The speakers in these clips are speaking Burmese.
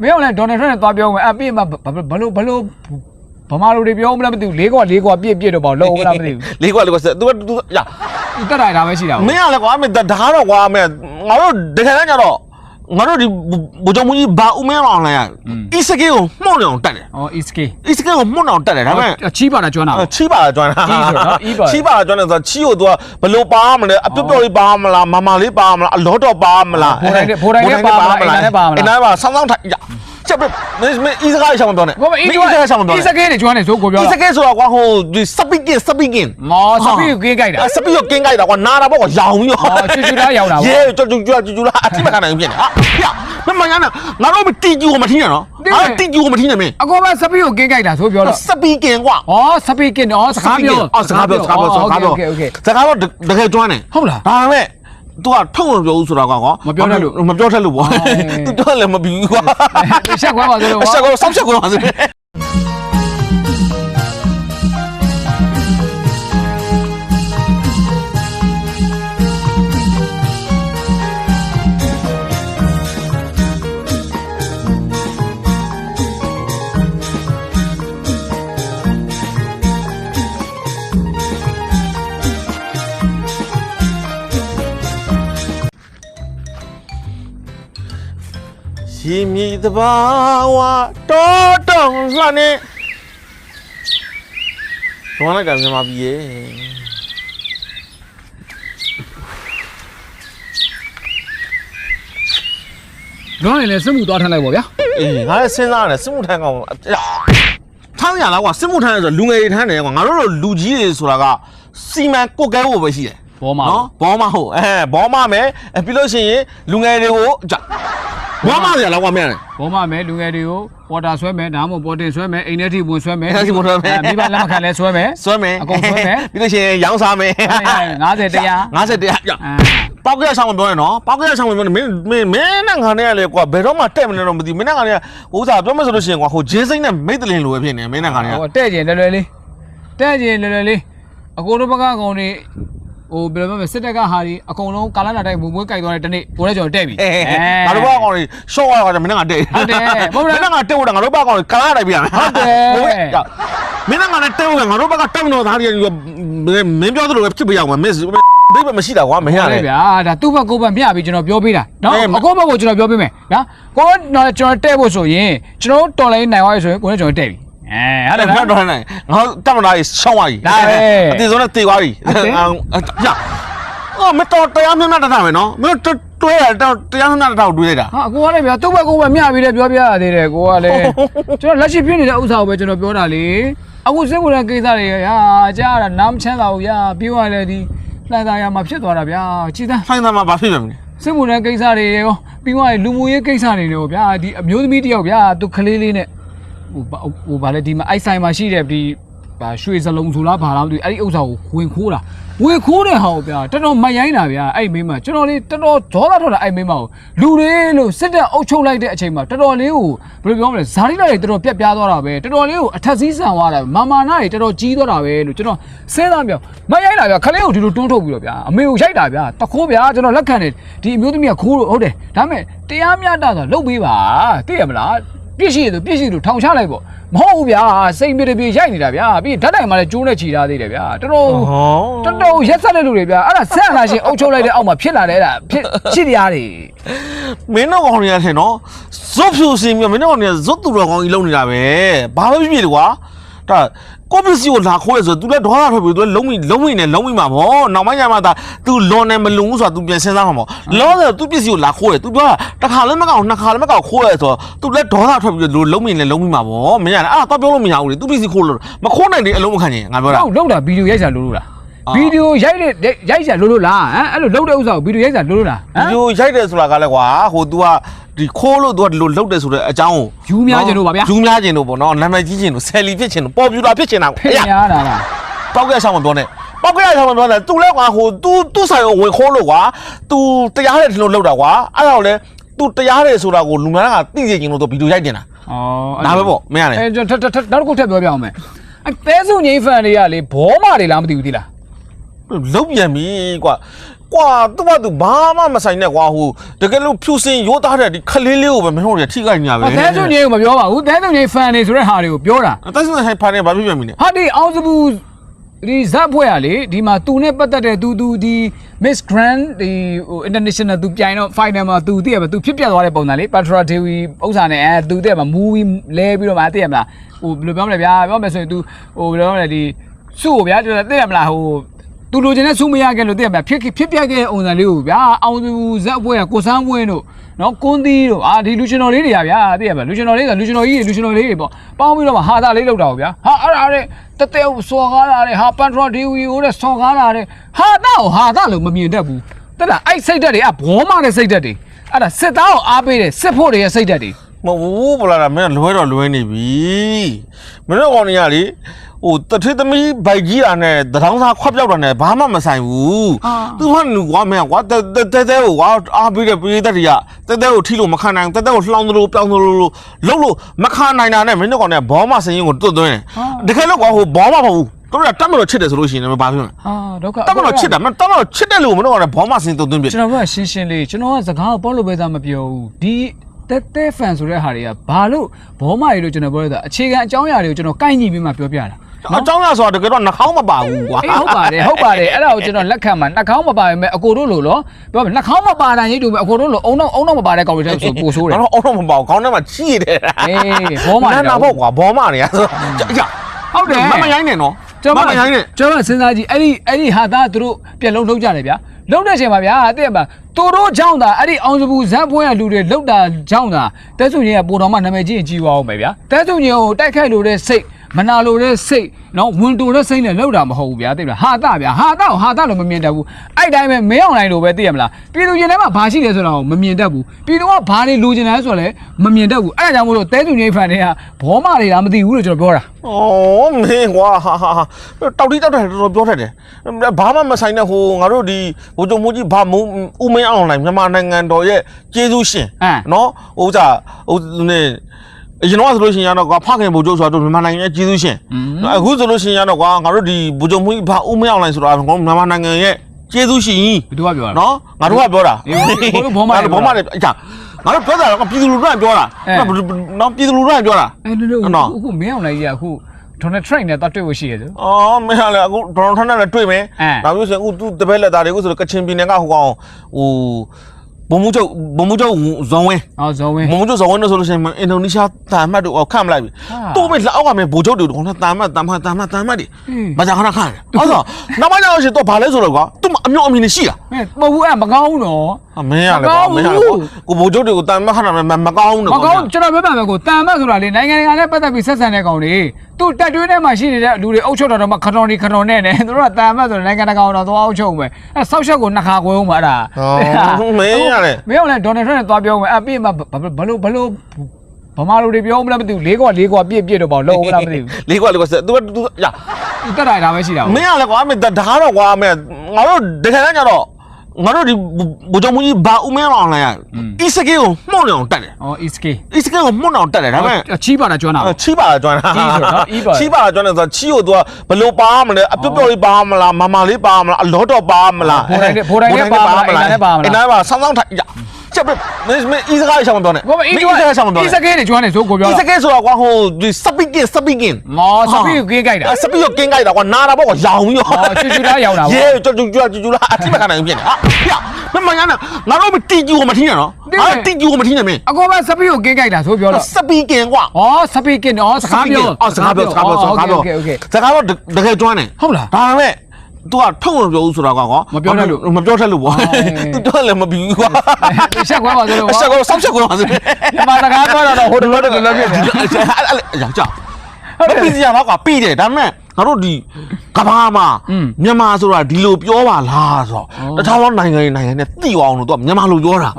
မင်းကလည်းဒေါ်နယ်ထရန့်နဲ့သွားပြောမယ်အပြည့်မှာဘလို့ဘလို့ဗမာလူတွေပြောမလားမသိဘူးလေးကွာလေးကွာပြည့်ပြည့်တော့ပေါ့လုံးမလားမသိဘူးလေးကွာလေးကွာသူကသူရသူတက်တာဒါပဲရှိတာမင်းကလည်းကွာမင်းဒါတော့ကွာမင်းငါတို့တကယ်တမ်းကျတော့ ငါတို့ဒီဘုံကြုံကြီးဘာဦးမင်းအောင်လိုက်ရအစ်စကေကိုမှုန့်နေအောင်တက်တယ်ဩ ESK အစ်စကေကိုမှုန့်အောင်တက်တယ်ဒါပေမဲ့ ချီးပါတာကျွမ်းတာချီးပါကျွမ်းတာကြီးဆိုတော့အီးပါ ချီးပါကျွမ်းတယ်ဆိုတော့ချီးကို तू ဘလို့ပါမလဲအပြုတ်ပြုတ်လေးပါမလားမမလေးပါမလားအလောတော့ပါမလားဘိုးတိုင်းနဲ့ဘိုးတိုင်းနဲ့ပါမလားအိမ်တိုင်းနဲ့ပါမလား အိမ်တိုင်းပါဆောင်းဆောင်းထိုင်ရ ချက်ပဲမင်းမင်းဤစကားအရှောင်မပြောနဲ့ကိုမအီးစကားအရှောင်မပြောနဲ့ဤစကဲနဲ့ကျွမ်းနေဇိုးကိုပြောတာဤစကဲဆိုတာကွာဟိုဒီစပိကင်စပိကင်မောစပိကင်ကြိုက်တာစပိကိုကင်ကြိုက်တာကွာနာတာပေါ့ကွာရောင်ပြီးတော့ချူချူလားရောင်တာပေါ့ရေချူချူချူချူလားအတိမခံနိုင်ဘူးဖြစ်နေဟာပြမမညာနာငါတို့မတီကျူကိုမထင်းရနော်ဟာတီကျူကိုမထင်းရမင်းအကောပဲစပိကိုကင်ကြိုက်တာဆိုပြောတော့စပိကင်ကွာဩစပိကင်ဩစကားပြောဩစကားပြောစကားပြောစကားပြောစကားပြောတကယ်ကျွမ်းနေဟုတ်လားဒါပေမဲ့ तू ကထုတ်မပြောဘူးဆိုတာကွာမပြောတတ်လို့ မပြောတတ်လို့ပေါ့အေး तू တော့လည်းမပြီးဘူးကွာ ရှက်ခွဲပါဆိုလို့အဆက်ကောဆောက်ချက်ကောပါစေ ရေမြေတဘာဝတောတောင်လှနဲ့တွန်းလိုက်တာမြန်မာပြည်ရဲ့တော့လည်းစမှုသွားထမ်းလိုက်ပါဗျာအေးငါလည်းစဉ်းစားရတယ်စစ်မှုထမ်းကောင်ထမ်းရလားကွာစစ်မှုထမ်းရဆိုလူငယ်တွေထမ်းတယ်ကွာငါတို့လိုလူကြီးတွေဆိုတာကစီမံကုတ်ကဲဖို့ပဲရှိတယ်ဘောမှာနော်ဘောမဟုတ်အဲဘောမမယ်အဲပြီးလို့ရှိရင်လူငယ်တွေကိုကြ ဘောမရလားကွာမင်းဘောမှာမဲလူငယ်တွေကိုပေါ်တာဆွဲမယ်ဒါမှမဟုတ်ပေါ်တင်ဆွဲမယ်အိမ်ထဲထိဝင်ဆွဲမယ်အိမ်ထဲထိဝင်ဆွဲမယ် အဲမိဘလက်မခံလဲဆွဲမယ် ဆွဲမယ်အကုန်ဆွဲမယ် ပြီးလို့ရှိရင်ရောင်းစားမယ်50တရား50တရားရအဲပောက်ကရဆောင်မပြောနဲ့နော်ပောက်ကရဆောင်မပြောနဲ့မင်းမင်းမင်းနဲ့ငါနဲ့ကလေကွာဘယ်တော့မှတက်မနေတော့မသိဘူးမင်းနဲ့ငါနဲ့ကဥစားပြောမယ်ဆိုလို့ရှိရင်ကွာဟိုဂျင်းစိမ့်နဲ့မိတ်တလင်လိုပဲဖြစ်နေမင်းနဲ့ငါနဲ့ကဟိုတဲ့ကျင်လွယ်လွယ်လေးတဲ့ကျင်လွယ်လွယ်လေးအကိုတို့ဘက်ကကောင်တွေ ဟိုဘယ်လိုပြောမလဲစစ်တပ်ကဟာဒီအကုန်လုံးကာလာနာတိုင်းမွေးမွေးကြိုက်သွားတဲ့တနေ့ကိုလည်းကျွန်တော်တဲ့ပြီအဲငါတို့ဘောကောင်တွေရှော့ရတာမင်းနဲ့ငါတက်ဟုတ်တယ်မဟုတ်လားမင်းနဲ့ငါတက်ဖို့ငါတို့ဘောကောင်တွေကလာလိုက်ပြန်ဟုတ်တယ်မင်းနဲ့ငါနဲ့တက်ဖို့ငါတို့ဘက်ကတက်မလို့သားတွေမင်းပြောသလိုပဲဖြစ်ပြရအောင်မင်းဒိတ်ပဲမရှိတာကွာမင်းရဟုတ်လေတယ်ဗျာဒါသူ့ဘက်ကိုယ်ဘက်မျှပြီးကျွန်တော်ပြောပေးတာနော်အေးမအကိုဘက်ကိုကျွန်တော်ပြောပေးမယ်နော်ကိုတော့ကျွန်တော်တဲ့ဖို့ဆိုရင်ကျွန်တော်တော်လိုင်းနိုင်သွားပြီဆိုရင်ကိုလည်းကျွန်တော်တဲ့ပြီ အဲဟုတ်တယ်ငါနော်တော့နိုင်ငါတက်မလာကြီးရှောင်းသွားပြီဒါပဲ အတေဆုံးနဲ့တေသွားပြီဟုတ်တယ်ရအော်မတော်တရားမျက်နှာတတာမယ်နော်မင်းတွဲရတော့တရားမျက်နှာတတာကိုတွေးလိုက်တာ ဟာကိုကလည်းဗျာသူ့ဘက်ကိုယ်ဘက်မျှပြီးလည်းပြောပြရသေးတယ်ကိုကလည်းကျွန်တော်လက်ရှိဖြစ်နေတဲ့ဥစ္စာကိုပဲကျွန်တော်ပြောတာလေအခုစိတ်ဝင်တဲ့ကိစ္စတွေဟာကြားရတာနားမချမ်းသာဘူးဗျာပြောရလေဒီလှန်သာရမှာဖြစ်သွားတာဗျာကြည်သားဖိုင်သားမှာဘာဖြစ်ပြန်မလဲစိတ်ဝင်တဲ့ကိစ္စတွေရောပြီးသွားရင်လူမှုရေးကိစ္စတွေရောဗျာဒီအမျိုးသမီးတယောက်ဗျာသူကလေးလေးနဲ့ ဟိုဘာဟိုဗာလဲဒီမှာအိုက်ဆိုင်မှာရှိတဲ့ဒီဘာရွှေစလုံးဆိုလားဘာလားမသိဘူးအဲ့ဒီဥစ္စာကိုဝင်ခိုးတာဝင်ခိုးတဲ့ဟာကိုဗျာတော်တော်မရိုင်းတာဗျာအဲ့ဒီမိန်းမကျွန်တော်လေးတော်တော်ဒေါသထွက်တာအဲ့ဒီမိန်းမကိုလူတွေလို့စစ်တပ်အုပ်ချုပ်လိုက်တဲ့အချိန်မှာတော်တော်လေးကိုဘယ်လိုပြောမလဲဇာတိလာတွေတော်တော်ပြက်ပြားသွားတာပဲတော်တော်လေးကိုအထက်စီးဆန်သွားတာပဲမာမာနာတွေတော်တော်ကြီးသွားတာပဲလို့ကျွန်တော်စဉ်းစားပြောမရိုင်းတာဗျာခလေးကိုဒီလိုတွန်းထုတ်ပြီးတော့ဗျာအမေကိုရိုက်တာဗျာတခိုးဗျာကျွန်တော်လက်ခံတယ်ဒီအမျိုးသမီးကခိုးလို့ဟုတ်တယ်ဒါပေမဲ့တရားမျှတတာလုပ်ပေးပါသိရမလား ပြည့်ရှိရသူပြည့်ရှိသူထောင်ချလိုက်ပေါ့မဟုတ်ဘူးဗျာစိတ်မြေတပြေရိုက်နေတာဗျာပြီးဓာတ်တိုင်မှာလည်းကျိုးနဲ့ချီထားသေးတယ်ဗျာတော်တော်တော်တော်ရက်ဆက်တဲ့လူတွေဗျာအဲ့ဒါဆက်အနာရှင်အုပ်ချုပ်လိုက်တဲ့အောက်မှာဖြစ်လာတဲ့အဲ့ဒါဖြစ်ဖြစ်တရားတွေမင်းတို့ကောင်တွေကထင်နော်ဇွတ်ဖြူစင်ပြီးမင်းတို့ကောင်တွေကဇွတ်သူတော်ကောင်ကြီးလုံနေတာပဲဘာပဲဖြစ်ဖြစ်လေကွာဒါ ကိုပစ္စည်းကိုလာခိုးရဆို तू လည်းဒေါသထွက်ပြီး तू လည်းလုံးမိလုံးမိနဲ့လုံးမိမှာဗောနောက်ပိုင်းကျမှသာ तू လွန်နေမလုံဘူးဆိုတာ तू ပြန်စဉ်းစားမှာဗောလောဆယ် तू ပစ္စည်းကိုလာခိုးတယ် तू ပြောတာတစ်ခါလည်းမကောက်နှစ်ခါလည်းမကောက်ခိုးရဆိုတော့ तू လည်းဒေါသထွက်ပြီးလုံးမိနဲ့လုံးမိမှာဗောမင်းရတယ်အဲ့ဒါတော့ပြောလို့မရဘူးလေ तू ပစ္စည်းခိုးလို့မခိုးနိုင်တဲ့အလုံးမခံချင်ငါပြောတာ ဟုတ်လောက်တာဗီဒီယိုရိုက်စားလို့လို့လား အာ ဗီဒီယိုရိုက်တဲ့ရိုက်စားလို့လို့လားဟမ်အဲ့လိုလောက်တဲ့ဥစ္စာကိုဗီဒီယိုရိုက်စားလို့လို့လားဟမ် ဒီလိုရိုက်တယ်ဆိုတာကလည်းကွာဟို तू ကဒီခိုးလို့ तू ကဒီလိုလုပ်တယ်ဆိုတဲ့အကြောင်းကို ယူများကျင်လို့ပါဗျာ ယူများကျင်လို့ပေါ့နော်နာမည်ကြီးကျင်လို့ဆယ်လီဖြစ်ကျင်လို့ပေါ်ပြူတာဖြစ်ကျင်တာ ဖေးများတာလား ပောက်ကရဆောင်မပြောနဲ့ပောက်ကရဆောင်မပြောနဲ့ तू လည်းကွာဟို तू သူ့ဆိုင်ကိုဝင်ခိုးလို့ကွာ तू တရားတဲ့ဒီလိုလုပ်တာကွာအဲ့ဒါကိုလည်း तू တရားတယ်ဆိုတာကိုလူများကသိစေချင်လို့ तू ဗီဒီယိုရိုက်တင်တာ ဩ ဒါပဲပေါ့မင်းရတယ် အဲကျွန်တော်ထပ်ထပ်နောက်တစ်ခုထပ်ပြောပြအောင်မယ်အဲတဲစုငိမ့်ဖန်တွေကလေဘောမာတွေလားမသိဘူးသီလား လုတ်ပြန်ပြီကွာကွာသူ့ဘာသူဘာမှမဆိုင်နဲ့ကွာဟိုတကယ်လို့ဖြူစင်ရိုးသားတဲ့ဒီခလေးလေးကိုပဲမင်းတို့တွေထိခိုက်နေရပဲအသေးစုံကြီးကိုမပြောပါဘူးတဲစုံကြီးဖန်နေဆိုတဲ့ဟာတွေကိုပြောတာအသက်ရှင်ဟိုင်ဖာနေဘာဖြစ်ပြန်ပြီလဲဟာဒီအောင်စဘူးဒီဇက်ဖွဲ့ရလေဒီမှာသူနဲ့ပတ်သက်တဲ့သူသူဒီ Miss Grand ဒီဟို international သူပြိုင်တော့ final မှာသူတည့်ရမှာသူဖြစ်ပြသွားတဲ့ပုံစံလေ Patra Devi ဥစ္စာနဲ့အဲသူတည့်ရမှာ movie လဲပြီးတော့မှတည့်ရမလားဟိုဘယ်လိုပြောမလဲဗျာပြောမယ်ဆိုရင် तू ဟိုဘယ်လိုပြောမလဲဒီစုကိုဗျာတည့်ရမလားဟို သူလိုချင်တဲ့စုမရခဲ့လို့တည့်ရမလားဖြစ်ဖြစ်ပြခဲ့တဲ့ပုံစံလေးကိုဗျာအောင်စဘူးဇက်ဖွဲ့ရကိုစန်းဝင်းတို့နော်ကွန်းသီးတို့အာဒီလူရှင်တော်လေးတွေကဗျာတည့်ရမလားလူရှင်တော်လေးကလူရှင်တော်ကြီးလူရှင်တော်လေးတွေပေါ့ပေါင်းပြီးတော့မှဟာတာလေးလောက်တာကိုဗျာဟာအဲ့ဒါတဲ့တတဲစော်ကားတာတဲ့ဟာပန်ထရာဒီဝီကိုတဲ့စော်ကားတာတဲ့ဟာတာကိုဟာတာလို့မမြင်တတ်ဘူးတက်လားအဲ့စိတ်ဓာတ်တွေအဘောမတဲ့စိတ်ဓာတ်တွေအဲ့ဒါစစ်သားကိုအားပေးတယ်စစ်ဖို့တွေရဲ့စိတ်ဓာတ်တွေမဟုတ်ဘူးဘလာတာမင်းလွဲတော့လွဲနေပြီမင်းတို့ကောင်တွေကလေ ဟိုတထေးသမီးဘိုက်ကြီးတာနဲ့တထောင်းစားခွက်ပြောက်တာနဲ့ဘာမှမဆိုင်ဘူးသူကလူကွာမင်းကွာတဲတဲတဲကိုကွာအားပေးတဲ့ပြည်သက်တွေကတဲတဲကိုထိလို့မခံနိုင်တဲတဲကိုလှောင်းသလိုပြောင်းသလိုလို့လှုပ်လို့မခံနိုင်တာနဲ့မင်းတို့ကောင်တွေကဘောမစင်ရင်ကိုတွတ်သွင်းတယ်တကယ်လို့ကွာဟိုဘောမမဟုတ်ဘူးတို့ကတတ်မလို့ချစ်တယ်ဆိုလို့ရှိရင်လည်းဘာဖြစ်မလဲအာဒုက္ခတတ်မလို့ချစ်တာမင်းတတ်မလို့ချစ်တယ်လို့မင်းတို့ကောင်ကဘောမစင်တွတ်သွင်းပြကျွန်တော်ကရှင်းရှင်းလေးကျွန်တော်ကစကားကိုပေါ့လို့ပဲသားမပြောဘူးဒီတက်တဲဖန်ဆိုတဲ့ဟာတွေကဘာလို့ဘောမရီလို့ကျွန်တော်ပြောရတာအခြေခံအကြောင်းအရာတွေကိုကျွန်တော်ကိုက်ညီပြီးမှပြောပြတာ အကြောင်းရဆိုတော့တကယ်တော့နှာခေါင်းမပါဘူးကွာအေးဟုတ်ပါတယ်ဟုတ်ပါတယ်အဲ့ဒါကိုကျွန်တော်လက်ခံမှာနှာခေါင်းမပါရင်အကိုတို့လို့လို့ပြောမယ်နှာခေါင်းမပါတိုင်းကြီးတို့ပဲအကိုတို့လို့အုံတော့အုံတော့မပါတဲ့ကောင်တွေတဲ့ဆိုပိုဆိုးတယ်တော့အောက်တော့မပေါ့ခေါင်းထဲမှာချီတယ်အေးဘောမနာနာပေါ့ကွာဘောမနေရဆိုကြဟုတ်တယ်မမရိုင်းနဲ့နော်ကျွန်မတော်မရိုင်းနဲ့ကျွန်တော်စဉ်းစားကြည့်အဲ့ဒီအဲ့ဒီဟာသားသူတို့ပြက်လုံးလုံးကြတယ်ဗျာလုံးတဲ့အချိန်မှာဗျာတဲ့မှာသူတို့ကြောင့်သာအဲ့ဒီအောင်စပူဇက်ပွဲရလူတွေလောက်တာကြောင့်သာတဲစုံကြီးကပိုတော်မှနာမည်ကြီးရင်ကြီးသွားအောင်ပဲဗျာတဲစုံကြီးကိုတိုက်ခိုက်လို့တဲ့စိတ် မနာလို့တဲ့စိတ်နော်ဝင်တူတဲ့စိတ်နဲ့လောက်တာမဟုတ်ဘူးဗျာသိလားဟာတာဗျာဟာတာကိုဟာတာလို့မမြင်တတ်ဘူးအဲ့တိုင်းပဲမင်းအောင်လိုက်လို့ပဲသိရမလားပြည်သူရင်ထဲမှာဘာရှိလဲဆိုတော့မမြင်တတ်ဘူးပြည်သူကဘာတွေလိုချင်တယ်ဆိုတော့လည်းမမြင်တတ်ဘူးအဲ့ဒါကြောင့်မို့လို့တဲစုံကြီးဖန်တွေကဘောမတွေလားမသိဘူးလို့ကျွန်တော်ပြောတာဩမင်းကွာဟာဟာတောက်တိတောက်တယ်တော်တော်ပြောတတ်တယ်ဘာမှမဆိုင်တဲ့ဟိုငါတို့ဒီဘိုးချုံမူကြီးဘာမုံဦးမင်းအောင်လိုက်မြန်မာနိုင်ငံတော်ရဲ့ကျေးဇူးရှင်နော်ဟိုကြဟိုနေအ ရင်တော့ဆိုလို့ရှိရင်တော့ကွာဖခင်ဘိုးချုပ်ဆိုတော့မြန်မာနိုင်ငံရဲ့ကျေးဇူးရှင်အခုဆိုလို့ရှိရင်တော့ကွာငါတို့ဒီဘိုးချုံမူကြီးဘာဦးမင်းအောင်လိုက်ဆိုတာငါတို့မြန်မာနိုင်ငံရဲ့ကျေးဇူးရှင်ဘယ်သူကပြောတာနော်ငါတို့ကပြောတာအေးဘိုးတို့ဘောမတွေဘောမတွေအချာငါတို့ပြောတာကပြည်သူလူထုကပြောတာအဲနော်ပြည်သူလူထုကပြောတာအဲ့လိုလိုနော်အခုမင်းအောင်လိုက်ကြီးကအခုဒေါ်နယ်ထရန့်နဲ့တတ်တွေ့ဖို့ရှိရဆိုအော်မင်းကလည်းအခုဒေါ်နယ်ထရန့်နဲ့လည်းတွေ့မယ်အဲဒါမျိုးဆိုရင်အခုသူတပည့်လက်သားတွေကိုဆိုတော့ကချင်ပြည်နယ်ကဟိုကောင်ဟို ဘုံမှုချုပ်ဘုံမှုချုပ်ဇွန်ဝင်းအော်ဇော်ဝင်း ဘုံမှုချုပ်ဇွန်ဝင်းတို့ဆိုလို့ရှိရင်အင်ဒိုနီးရှားတာမတ်တို့ခန့်မလိုက်ပြီဟာသူ့မဲ့လက်အောက်ကမဲ့ဘိုလ်ချုပ်တွေကောင်တာမတ်တာမတ်တာမတ်တာမတ်တွေဟင်းဘာကြောင့်ခဏခန့်လဲအဲ့တော့နောက်မှကျတော့ရှင်တော့ဘာလဲဆိုတော့ကွာသူအမျိုးအမင်းရှိတာဟဲ့မဟုတ်ဘူးအဲ့မကောင်းဘူးနော်အမင်းရလေကွာမင်းရလေကွာကိုဘိုလ်ချုပ်တွေကိုတာမတ်ခန့်တာမကောင်းဘူးမနော်ကောင်းကျွန်တော်ပြောပြမယ်ကိုတန်မတ်ဆိုတာလေနိုင်ငံတကာနဲ့ပတ်သက်ပြီးဆက်ဆံတဲ့ကောင်တွေသူတက်တွင်းထဲမှာရှိနေတဲ့လူတွေအုပ်ချုပ်တော်တော့မှခတော်ဒီခတော်နဲ့နဲ့သူတို့ကတန်မတ်ဆိုတော့နိုင်ငံတကာကတော့သွားအုပ်ချုပ်မယ်အဲ့ဆောက်ရှက်ကိုနှစ်ခါခွဲအောင်ပါအဲ့ဒါ ဟောမင်းရလေမင်းအောင်လဲဒေါ်နယ်ထရန့်နဲ့သွားပြောမယ်အဲ့ပြီးမှဘလို့ဘလို့ဗမာလူတွေပြောမလားမသိဘူးလေးကွာလေးကွာပြည့်ပြည့်တော့ပေါ့လုံးမလားမသိဘူးလေးကွာလေးကွာသူကသူရတက်တာဒါပဲရှိတာမင်းရလေကွာမင်းဒါကတော့ကွာမင်းငါတို့တကယ်တမ်းကျတော့ ငါတို့ဒီဘုံမကြီးဘာဦးမင်းအောင်လဲရအစ်စကေကိုမှုန့်နေအောင်တက်တယ် อ๋อ ESK အစ်စကေကိုမှုန့်အောင်တက်တယ်ဒါပေမဲ့ ချီးပါတာကျွမ်းတာ ချီပါကျွမ်းတာ ချီးဆိုတော့အီးပါ ချီပါကျွမ်းတယ်ဆိုတော့ချီကို तू ကဘလို့ပါမလဲအပြုတ်ပြုတ်လေးပါမလားမမလေးပါမလားအလောတော့ပါမလား ဘိုးတိုင်းနဲ့ဘိုးတိုင်းနဲ့ပါမလားအိမ်နဲ့ပါမလား အိမ်နဲ့ပါဆောင်းဆောင်းထိုင်ရချ ကျပ်မင်းမင်းဤစကားရှောင်းမပြောနဲ့ကိုမအီးစကားရှောင်းမပြောနဲ့ဤစကားနဲ့ကျွမ်းနေဆိုကိုပြောဤစကားဆိုတော့ကွာဟိုဒီစပီကင်စပီကင်မောစပီကင်ကြိုက်တာစပီကင်ကြိုက်တာကွာနာတာပေါ့ကွာရောင်ပြီးတော့ချူချူလားရောင်တာပေါ့ရေချူချူချူချူလားအတိမခံနိုင်ဘူးဖြစ်နေဟာပြမမညာနာငါတို့မတီကျူကိုမထင်းရနော်ဟာတီကျူကိုမထင်းရမင်းအကောမစပီကိုကင်ကြိုက်တာဆိုပြောတော့စပီကင်ကွာဩစပီကင်ဩစကားပြောဩစကားပြောစကားပြောစကားပြောစကားတော့တကယ်ကျွမ်းနေဟုတ်လားဒါပေမဲ့ तू ကထုတ်မပြောဘူးဆိုတာကွာကွာမပြောတတ်လို့မပြောတတ်လို့ပေါ့အော်အေး तू တော့လည်းမပြီးဘူးကွာရှက်ခွဲပါဆိုလို့အချက်ကိုစောက်ချက်ကိုပါစေဒီမှာစကားပြောတော့ဟိုတလို့တလို့ဖြစ်နေအဲ့အဲ့ရောင်ကြောက် မပြီးစရာတော့ကွာပြီးတယ်ဒါပေမဲ့ငါတို့ဒီကဘာမှာမြန်မာဆိုတာဒီလိုပြောပါလားဆိုတော့တခြားသောနိုင်ငံတွေနိုင်ငံနဲ့တိအောင်လို့ तू မြန်မာလိုပြောတာ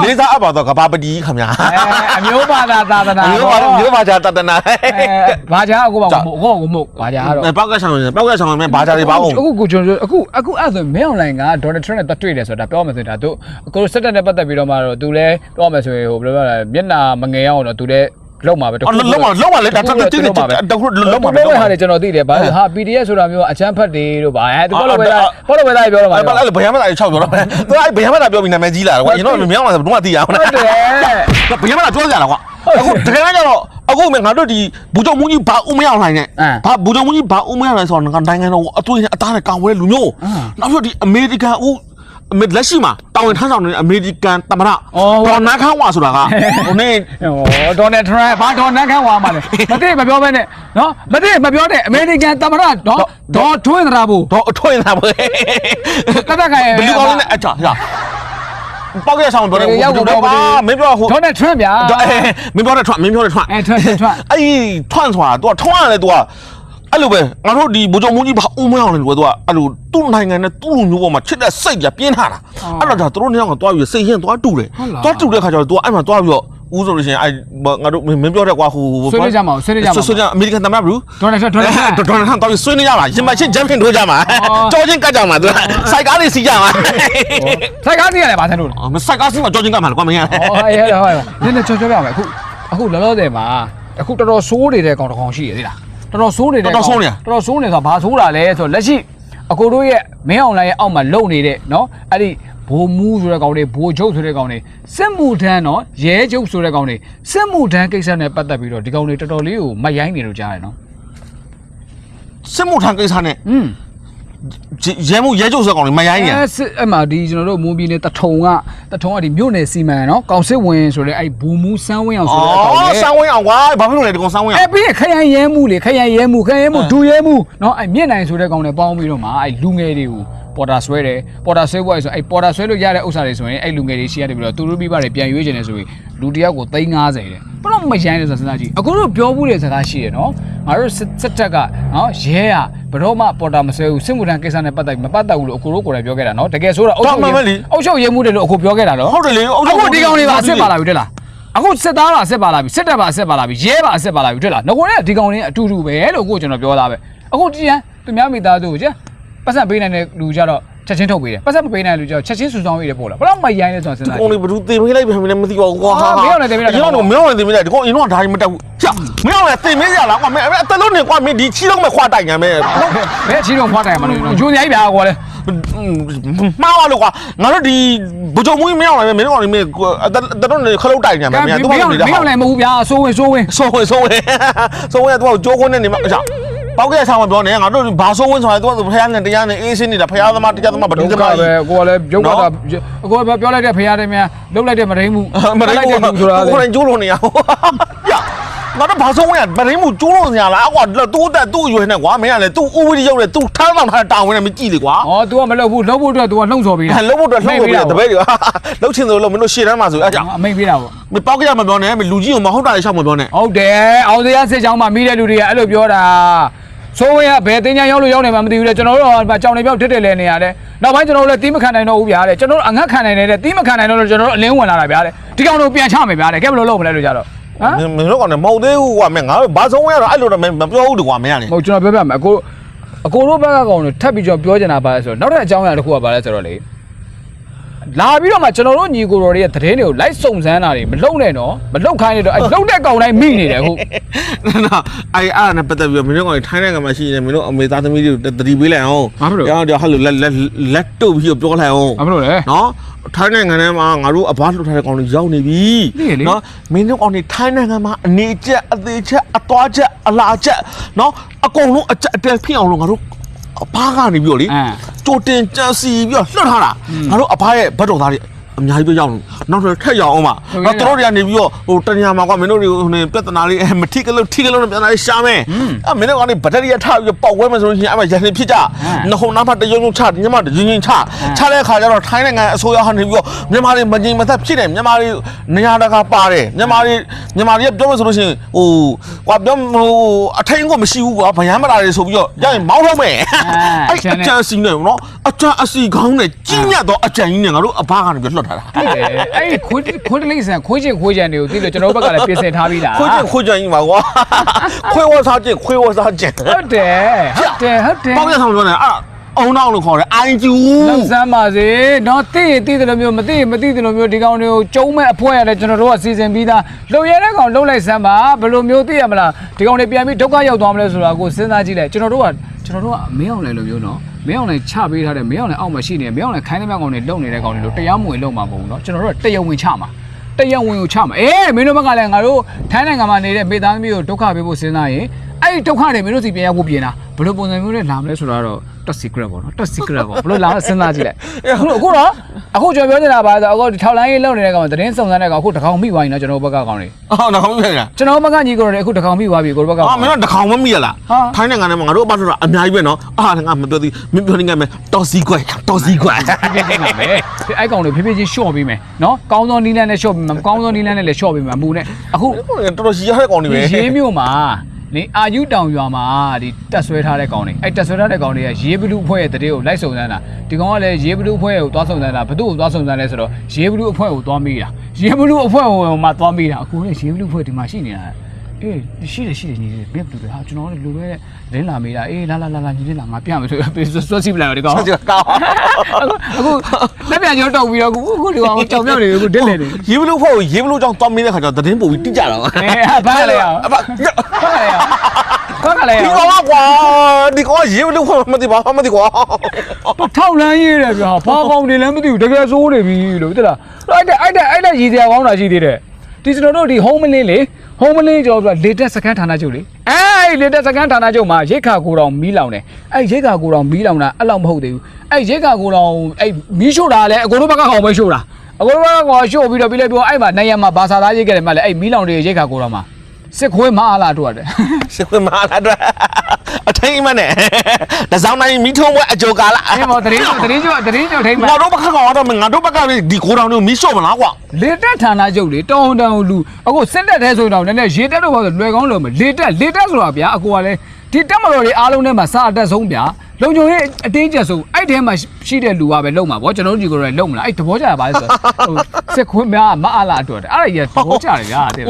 ဩလေးစားအပ်ပါတော့ကဘာပတိခမညာအဲအမျိုးပါတာသာသနာမျိုးပါမျိုးပါကြတတနာအဲဘာကြာအကိုပါကိုကိုကိုမဟုတ်ဘာကြာတော့ပောက်ကဆောင်ရင်ပောက်ကဆောင်ရင်ဘာကြတွေပါအောင်အခုကိုကျွန်တော်အခုအခုအဲ့ဆိုမင်းအွန်လိုင်းကဒေါ်နယ်ထရန့်နဲ့တက်တွေ့တယ်ဆိုတာပြောမယ်ဆိုရင်ဒါတို့ကိုစက်တက်နဲ့ပတ်သက်ပြီးတော့မှတော့သူလည်းပြောမယ်ဆိုရင်ဟိုဘယ်လိုပြောလဲမျက်နာမငယ်အောင်တော့သူလည်း လောက်မှာပဲအော်လုံးမလုံးမလေဒါတက်တက်တက်တခုလုံးမလုံးမဟာလေကျွန်တော်သိတယ်ဘာလို့ဟာ PDF ဆိုတာမျိုးအချမ်းဖတ်တယ်တို့ဘာအဲသူဘောလို့ပဲဘောလို့ပဲသားပြောတော့မှာအဲ့ဘာလဲဘယမ်းမလာ6ပြောတော့သူအဲ့ဘယမ်းမလာပြောပြီးနာမည်ကြီးလာကွာကျွန်တော်မြောင်းလာတော့သိရအောင်ဟုတ်တယ်ဘယမ်းမလာပြောကြတာကွာအခုတကယ်ကြတော့အခုမငါတို့ဒီဘူကြုံမူကြီးဘာဦးမရအောင်နိုင်နဲ့ဘာဘူကြုံမူကြီးဘာဦးမရအောင်ဆိုတော့နိုင်ငံတော်အသွေးနဲ့အသားနဲ့ကောင်ဝဲလူမျိုးနောက်ပြီးဒီအမေရိကန်ဦး အမေလက်ရှိမှာတာဝန်ထမ်းဆောင်နေတဲ့အမေရိကန်သမ္မတဒေါ်နန်ခန်းဝါဆိုတာကဟိုနေ့ဟောဒေါ်နယ်ထရန့်ဘာဒေါ်နန်ခန့်ဝါမှာလဲမသိမပြောပဲနဲ့နော်မသိမပြောတဲ့အမေရိကန်သမ္မတဒေါ်ဒေါ်ထွင်းသရာဘူးတော့အထွင်လာပဲကတက်ကရဲ့ဘလူကောင်လေးနဲ့အချာရပေါက်ရဆောင်ပြောတယ်ပါမင်းပြောဟိုဒေါ်နယ်ထရန့်ဗျာ မင်းပြောတဲ့ထွက်မင်းပြောတဲ့ထွက်အဲထွန်းထွန်းထွန်းအဲ့ဒီထွန့်ဆိုတာ तू ထွန့်ရတယ် तू အဲ့လိုပဲငါတို့ဒီဘိုးကျော်မုန်းကြီးဘာအုံမရအောင်လဲလို့ကအဲ့လိုသူ့နိုင်ငံနဲ့သူ့လူမျိုးပေါ်မှာချစ်တဲ့စိတ်ပြပြင်းထားတာအဲ့တော့ဒါသူတို့နှစ်ယောက်ကသွားပြီးစိတ်ရင်သွားတူတယ်သွားတူတဲ့ခါကျတော့ तू အဲ့မှာသွားပြီးတော့ဦးဆိုလို့ရှိရင်အဲငါတို့မင်းပြောတဲ့ကွာဟိုဆွေးနွေးကြမှာဆွေးနွေးကြမှာဆွေးနွေးကြအမေရိကန်သမ္မတဘူးဒေါ်နယ်ထရဒေါ်နယ်ထရဒေါ်နယ်ထရတော့ဆွေးနွေးကြမှာရင်မချင်းဂျမ်ပင်ထိုးကြမှာကြောချင်းကတ်ကြမှာသူစိုက်ကားတွေစီးကြမှာစိုက်ကားစီးရတယ်ဗာဆန်တို့လားမစိုက်ကားစီးမှာကြောချင်းကတ်မှာလေကွာမင်းကဟောအေးဟုတ်ဟုတ်နည်းနည်းကြောကြောပြမယ်အခုအခုလောလောဆယ်မှာအခုတော်တော်ဆိုးနေတဲ့ကောင်တစ်ကောင်ရှိရသေးလား တော်တော်ဆိုးနေတဲ့တော်တော်ဆိုးနေဆိုတာဘာဆိုးတာလဲဆိုတော့လက်ရှိအကိုတို့ရဲ့မင်းအောင်လိုင်းရဲ့အောက်မှာလုံနေတဲ့နော်အဲ့ဒီဘိုမူးဆိုတဲ့ကောင်တွေဘိုချုပ်ဆိုတဲ့ကောင်တွေစစ်မှုထမ်းနော်ရဲချုပ်ဆိုတဲ့ကောင်တွေစစ်မှုထမ်းကိစ္စနဲ့ပတ်သက်ပြီးတော့ဒီကောင်တွေတော်တော်လေးကိုမတ်ရိုင်းနေလို့ကြားရတယ်နော်စစ်မှုထမ်းကိစ္စနဲ့อืม ရဲမှုရဲကျုပ်ဆက်ကောင်တွေမရိုင်းရအဲစစ်အဲ့မှာဒီကျွန်တော်တို့မွန်ပြည်နယ်တထုံကတထုံကဒီမြို့နယ်စီမံနော်ကောင်စစ်ဝင်ဆိုတဲ့အဲ့ဘူမူစန်းဝင်းအောင်ဆိုတဲ့ကောင်လေဩစန်းဝင်းအောင်ကွာဘာဖြစ်လို့လဲဒီကောင်စန်းဝင်းအောင်အဲ့ပြီးခရိုင်ရဲမှုလေခရိုင်ရဲမှုခရိုင်ရဲမှုဒူရဲမှုနော်အဲ့မြင့်နိုင်ဆိုတဲ့ကောင်တွေပေါင်းပြီးတော့မှအဲ့လူငယ်တွေကို ပေါ်တာဆွဲတယ်ပေါ်တာဆွဲဖို့ဆိုအဲ့ပေါ်တာဆွဲလို့ရတဲ့ဥစ္စာတွေဆိုရင်အဲ့လူငယ်တွေရှိရတယ်ပြီးတော့သူတို့မိဘတွေပြန်ရွေးချင်တယ်ဆိုရင်လူတစ်ယောက်ကို350တဲ့ဘယ်တော့မရမ်းလဲဆိုစဉ်းစားကြည့်အခုတို့ပြောမှုတဲ့စကားရှိတယ်နော်ငါတို့စစ်တပ်ကနော်ရဲရဘယ်တော့မှပေါ်တာမဆွဲဘူးစစ်မှုထမ်းကိစ္စနဲ့ပတ်သက်မပတ်သက်ဘူးလို့အခုတို့ကိုယ်တိုင်ပြောခဲ့တာနော်တကယ်ဆိုတာအုပ်ချုပ်ရေးအုပ်ချုပ်ရေးမှုတယ်လို့အခုပြောခဲ့တာနော်ဟုတ်တယ်လေအုပ်ချုပ်အခုဒီကောင်တွေပါအစ်စ်ပါလာပြီတဲ့လားအခုစစ်သားပါအစ်စ်ပါလာပြီစစ်တပ်ပါအစ်စ်ပါလာပြီရဲပါအစ်စ်ပါလာပြီတွေ့လားငကိုနဲ့ဒီကောင်တွေအတူတူပဲလို့ကိုကျွန်တော်ပြောတာပဲအခုတည်းကသူများမိသားစုကိုကြာ ပတ်စံပေးနိုင်တဲ့လူကြတော့ချက်ချင်းထုတ်ပေးတယ်ပတ်စံမပေးနိုင်တဲ့လူကြတော့ချက်ချင်းဆူဆောင်းပေးတယ်ပို့လားဘယ်တော့မှရိုင်းလဲဆိုတော့စဉ်းစားကောင်လေးဘယ်သူတင်ပေးလိုက်ပဲမင်းမသိပါဘူးကွာအာမင်းအောင်လည်းတင်ပေးလိုက်တာကျွန်တော်မင်းအောင်လည်းတင်ပေးလိုက်ဒီကောင်အရင်တော့ဒါကြီးမတက်ဘူးချမင်းအောင်လည်းတင်ပေးကြလားကွာမင်းအတလုံးနေကွာမင်းဒီချီလုံးမဲ့ခွာတိုင်ညာမဲဘယ်ချီတော့ဖွားတိုင်မှာလို့ဂျိုးနေပြီဗျာကွာလေမှားပါလို့ကွာငါတို့ဒီဘုံကြုံမူးမင်းအောင်လည်းမင်းကောင်လေးမင်းအတလုံးနေခလုတ်တိုင်ညာမဲမင်းသူ့ဘာလို့နေတာမင်းအောင်လည်းမဟုတ်ဗျာစိုးဝင်စိုးဝင်ဆိုးဝင်ဆိုးဝင်ဆိုးဝင်ကတော့ကြိုးခွန်းနဲ့နေမှာအချ ပေါက်ခဲ့ဆောင်မပြောနဲ့ငါတို့ဘာဆိုးဝင်ဆိုတာသူကဖះနဲ့တရားနဲ့အေးစင်းနေတာဖះသမားတရားသမားဘယ်သူသမားပဲကိုကလည်းရုပ်ကတော့ကိုကပြောလိုက်တဲ့ဖရားတဲ့များလုတ်လိုက်တဲ့မရင်းမှုမရင်းဘူးလူဆိုတာလေကိုယ်တိုင်ကျိုးလို့နေရဟရငါတို့ဘာဆုံးဝင်ရမရင်းမှုကျိုးလို့နေရလားကွာတူတက်တူရွယ်နဲ့ကွာမင်းကလည်းတူဥပဒေရောက်တယ်တူထမ်းဆောင်ထားတာဝန်နဲ့မကြည့်လေကွာ။အော် तू ကမလုပ်ဘူးလုပ်ဖို့အတွက် तू ကလှုံ့ဆော်ပေးတာလုံးဖို့တော့လှုပ်လို့ပြတပည့်တွေလှုပ်ချင်တယ်လို့မင်းတို့ရှေ့တန်းမှာဆိုအဲ့ကြောင့်အမိတ်ပေးတာပေါ့မပေါက်ကြမပြောနဲ့လူကြီးကိုမဟုတ်တာရှောက်မပြောနဲ့။ဟုတ်တယ်။အောင်စရာစစ်ချောင်းမှာမိတဲ့လူတွေကအဲ့လိုပြောတာ။ ဆိုးဝင်ကဘယ်တင်ညာရောက်လို့ရောက်နေမှမသိဘူးလေကျွန်တော်တို့ကကြောင်နေပြောက်ထစ်တယ်လဲနေရတယ်။နောက်ပိုင်းကျွန်တော်တို့လည်းတီးမခံနိုင်တော့ဘူးဗျာတဲ့ကျွန်တော်တို့အငတ်ခံနိုင်တယ်တဲ့တီးမခံနိုင်တော့လို့ကျွန်တော်တို့အလင်းဝင်လာတာဗျာတဲ့ဒီကောင်တို့ပြန်ချမယ်ဗျာတဲ့ကဲဘယ်လိုလုပ်မလဲလို့ကြတော့ဟမ်မင်းတို့ကလည်းမဟုတ်သေးဘူးကွာမင်းငါတို့ဘာဆုံးဝင်ရတော့အဲ့လိုတော့မပြောဘူးတကွာမင်းကလေဟုတ်ကျွန်တော်ပြောပြမယ်အကိုအကိုတို့ဘက်ကကောင်တွေထပ်ပြီးကျွန်တော်ပြောချင်တာပါလဲဆိုတော့နောက်ထပ်အကြောင်းအရာတစ်ခုကပါလဲဆိုတော့လေ လာပြီးတော့မှကျွန်တော်တို့ညီကိုတော်တွေရဲ့သတင်းတွေကိုလိုက်စုံစမ်းတာတွေမလုံနဲ့နော်မလုံခိုင်းနေတော့အဲလုံတဲ့ကောင်တိုင်းမိနေတယ်အခုနော်အဲ့အဲ့နဲ့ပတ်သက်ပြီးမင်းတို့ကထိုင်းနိုင်ငံမှာရှိနေမင်းတို့အမေသားသမီးတွေတတိပေးလိုက်အောင်ဘာဖြစ်လို့ကြောင်ကြောင်ဟဲ့လိုလက်လက်လက်တုပ်ပြီးပြောလိုက်အောင်ဘာဖြစ်လို့လဲနော်ထိုင်းနိုင်ငံထဲမှာငါတို့အဘလှုပ်ထားတဲ့ကောင်တွေရောက်နေပြီသိရလေနော်မင်းတို့ကောင်တွေထိုင်းနိုင်ငံမှာအနေချက်အသေးချက်အသွားချက်အလာချက်နော်အကုန်လုံးအချက်အတဲဖြစ်အောင်လို့ငါတို့ အဘကနေပြီးတော့လေအမ်ကြိုတင်ကြံစီပြီးတော့လွှတ်ထားတာငါတို့အဘရဲ့ဘတ်တော်သားတွေ အများကြီးပဲရောက်နေနောက်တော့ထက်ရောက်အောင်ပါဟုတ်ကဲ့နော်တို့တွေကနေပြီးတော့ဟိုတညာမှာကွာမင်းတို့တွေဟိုနေပြဿနာလေးအဲမထိကလို့ထိကလို့ပြဿနာလေးရှာမယ်အဲမင်းတို့ကနေဘတ်တရီရထားပြီးပေါက်ဝဲမယ်ဆိုလို့ရှိရင်အဲ့မှာရန်နေဖြစ်ကြနှခုံနားမှာတယုံယုံချညမတယုံယုံချချတဲ့အခါကျတော့ထိုင်းနိုင်ငံအစိုးရဟာနေပြီးတော့မြန်မာတွေမငြိမ်မသက်ဖြစ်တယ်မြန်မာတွေနေရာတကာပါတယ်မြန်မာတွေမြန်မာတွေပြောမယ်ဆိုလို့ရှိရင်ဟိုကွာပြောဟိုအထိန်ကိုမရှိဘူးကွာဗယံမတာတွေဆိုပြီးတော့ရရင်မောင်းတော့မယ်အဲ့အကြံစီနေနော်အကြံအစီကောင်းနဲ့ကြီးမြတ်တော့အကြံကြီးနဲ့ငါတို့အဘကနေပြီးလွတ်ထားတာဟုတ်တယ်အဲ့ခွေးခွေးတလိမ့်ဆန်ခွေးချင်းခွေးချန်တွေကိုသိလို့ကျွန်တော်တို့ဘက်ကလည်းပြင်ဆင်ထားပြီးလားခွေးကျင်ခွေးကျင်ကြီးပါကွာခွေးဝစားကျင်ခွေးဝစားကျင်ဟုတ်တယ်ဟုတ်တယ်ဟုတ်တယ်ပေါက်ရဆောင်ပြောနေအဲ့အုံနောက်လို့ခေါ်တယ်အိုင်ကျူလောက်စမ်းပါစေနော်သိရင်သိတယ်လို့မျိုးမသိရင်မသိတယ်လို့မျိုးဒီကောင်တွေကိုကျုံးမဲ့အဖွဲရတယ်ကျွန်တော်တို့ကစီစဉ်ပြီးသားလုံရတဲ့ကောင်လုံလိုက်စမ်းပါဘယ်လိုမျိုးသိရမလားဒီကောင်တွေပြန်ပြီးဒုက္ခရောက်သွားမလဲဆိုတာကိုစဉ်းစားကြည့်လိုက်ကျွန်တော်တို့ကကျွန်တော်တို့ကမင်းအောင်လည်းလိုမျိုးနော် မင်းအောင်လည်းချပေးထားတယ်မင်းအောင်လည်းအောက်မှာရှိနေတယ်မင်းအောင်လည်းခိုင်းတဲ့မြောက်ကောင်တွေလုံနေတဲ့ကောင်တွေလို့တရားမဝင်လုံမှာမဟုတ်ဘူးနော်ကျွန်တော်တို့ကတရားဝင်ချမှာတရားဝင်ကိုချမှာအေးမင်းတို့ဘက်ကလည်းငါတို့ထိုင်းနိုင်ငံမှာနေတဲ့မိသားစုမျိုးကိုဒုက္ခပေးဖို့စဉ်းစားရင် အဲ့ဒီဒုက္ခတွေမင်းတို့စီပြန်ရောက်ဖို့ပြင်တာဘယ်လိုပုံစံမျိုးနဲ့လာမလဲဆိုတာတော့ top secret ပေါ့နော် top secret ပေါ့ဘယ်လိုလာမလဲစဉ်းစားကြည့်လိုက်အခုအခုတော့အခုကျွန်တော်ပြောနေတာပါဆိုအခုဒီထောက်လိုင်းရေးလုံနေတဲ့ကောင်သတင်းစုံစမ်းတဲ့ကောင်အခုတကောင်မိသွားပြီနော်ကျွန်တော်ဘက်ကကောင်တွေအော်နောက်ဆုံးပြန်ရကျွန်တော်ဘက်ကညီကိုတွေအခုတကောင်မိသွားပြီကိုတို့ဘက်ကအာမင်းတို့တခေါင်မမိရလားဟာထိုင်းနိုင်ငံထဲမှာငါတို့အပတ်တော့အများကြီးပဲနော်အာငါမပြောသေးမင်းပြောနေငါမယ်တော်စီကွယ်တော်စီကွယ်ပြည့်ပြည့်နေမယ်အဲ့ကောင်တွေဖြည်းဖြည်းချင်းရှော့ပေးမယ်နော်ကောင်းသောနီးလန်းနဲ့ရှော့ပေးမယ်မကောင်းသောနီးလန်းနဲ့လည်းရှော့ပေးမယ်အမူနဲ့အခုတော်တော်ရှိရတဲ့ကောင်တွေပဲဒီရေးမြို့မှာ နေအာယူတောင်ရွာမှာဒီတက်ဆွဲထားတဲ့ကောင်တွေအဲ့တက်ဆွဲထားတဲ့ကောင်တွေကရေးဘလူအဖွဲ့ရဲ့တရေကိုလိုက်စုံစမ်းတာဒီကောင်ကလည်းရေးဘလူအဖွဲ့ကိုသွားစုံစမ်းတာဘသူ့ကိုသွားစုံစမ်းလဲဆိုတော့ရေးဘလူအဖွဲ့ကိုသွားမိတာရေးဘလူအဖွဲ့ကိုမှသွားမိတာအခုလည်းရေးဘလူအဖွဲ့ဒီမှာရှိနေတာ အေးရှိတယ်ရှိတယ်ညီလေးဘယ်ဘလူတွေဟာကျွန်တော်လည်းလူပဲလင်းလာမိတာအေးလာလာလာလာညီလေးလာငါပြမယ်ဆိုပြီးဆွတ်စီပလိုက်တော့ဒီကောင်ဆက်ကြကောင်းအခုလက်ပြန်ကျော်တောက်ပြီးတော့အခုအခုဒီကောင်ကြောင်မြောက်နေအခုဒစ်လေနေရေဘလို့ဖို့ရေဘလို့ကြောင့်တောင်းမင်းတဲ့ခါကျတော့သတင်းပို့ပြီးတိကျတော့အဲဘာလဲအောင်အဖဘာလဲအောင်ဘာလဲဒီအောင်ကောင်ကွာဒီကောင်ရေဘလို့ဖို့မသိပါမသိကွာထောက်လန်းရေးတယ်ဗျာဘာကောင်းနေလဲမသိဘူးတကယ်ဆိုးနေပြီလို့သိလားအဲ့တဲ့အဲ့တဲ့အဲ့တဲ့ရည်စရာကောင်းတာရှိသေးတယ် ဒီကျွန်တော်တို့ဒီ home lane လေ home lane ကျော်ပြီးတော့ latest စကန်ဌာနချုပ်လေအဲ့ latest စကန်ဌာနချုပ်မှာရိတ်ခါကိုတောင်မီးလောင်တယ်အဲ့ရိတ်ခါကိုတောင်မီးလောင်တာအဲ့လောက်မဟုတ်သေးဘူးအဲ့ရိတ်ခါကိုတောင်အဲ့မီးရှို့တာလည်းအကိုတို့ဘက်ကကောင်ပဲရှို့တာအကိုတို့ဘက်ကကောင်ရှို့ပြီးတော့ပြီးလဲပြောအဲ့မှာနိုင်ရမှာဘာသာသားရိတ်ခဲ့တယ်မှလည်းအဲ့မီးလောင်တွေရိတ်ခါကိုတောင်မှာစစ်ခွေးမအားလာတော့တယ်ရှစ်ခွမလာတော့ အထိန်မနဲ့တစောင်းတိုင်းမိထုံးပွဲအကြောကားလားအဲ့မော်တရင်ကျော်တရင်ကျော်တရင်ကျော်ထိမ့်မှာငါတို့ဘက်ကောင်တော့ငါတို့ဘက်ကဒီကိုတောင်တို့မီးရှို့မလားကွာလေတက်ဌာနချုပ်လေတောင်းတောင်းလူအခုစစ်တက်တဲ့ဆိုတော့နည်းနည်းရေတက်တော့ပါဆိုလွယ်ကောင်းလို့မလေတက်လေတက်ဆိုတာဗျာအကူကလည်းဒီတက်မတော်တွေအားလုံးထဲမှာစာအတက်ဆုံးဗျာ လုံခြုံရေးအတင်းကျပ်ဆုံးအဲ့ထဲမှာရှိတဲ့လူကပဲလုံမှာဗောကျွန်တော်တို့ဒီကိုယ်လည်းလုံမလားအဲ့သဘောကျတာပါလဲဆိုဟိုစစ်ခွင်းများမအားလာအတွက်တယ်အဲ့ဒါကြီးကသဘောကျတယ်ဗျာတဲ့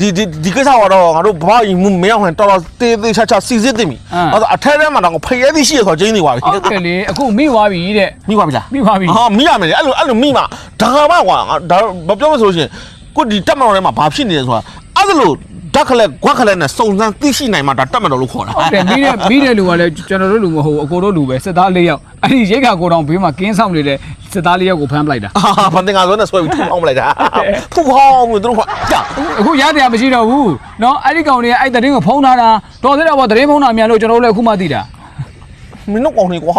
ဒီဒီဒီကိစ္စကတော့ငါတို့ဘာရင်မရောက်ဟန်တော်တော်တေးသေးချာချာစီစစ်သိပြီအဲ့ဒါအထက်ထဲမှာတော့ဖရဲသည်ရှိရဆိုကျင်းနေပါပြီဟုတ်တယ်လေအခုမိသွားပြီတဲ့မိပါပြီလားမိသွားပြီဟာမိရမယ်လေအဲ့လိုအဲ့လိုမိမှာဒါကမှကွာဒါမပြောမဆိုရှင်ကိုဒီတက်မတော်ထဲမှာဘာဖြစ်နေလဲဆိုတာအဲ့လို ဓာတ်ခလက်ကွက်ခလက်နဲ့စုံစမ်းသိရှိနိုင်မှဒါတက်မတော်လို့ခေါ်တာ ဟုတ်တယ်မိတဲ့မိတဲ့လူကလည်းကျွန်တော်တို့လူမဟုတ်ဘူးအကိုတို့လူပဲစစ်သား၄ယောက်အဲ့ဒီရိတ်ခါကိုတောင်ဘေးမှာကင်းဆောင်နေတဲ့စစ်သား၄ယောက်ကိုဖမ်းပလိုက်တာ အာဘာတင်ငါဆိုနဲ့ဆွဲပြီးထူအောင်မလိုက်တာထူအောင်မတို့ကကြာ အခုရတရားမရှိတော့ဘူးเนาะအဲ့ဒီကောင်တွေကအဲ့တတင်းကိုဖုံးထားတာတော်သေးတော့ဗောတတင်းဖုံးတာမြန်လို့ကျွန်တော်တို့လည်းအခုမှသိတာ မင်းတို့ကောင်းနေကွာ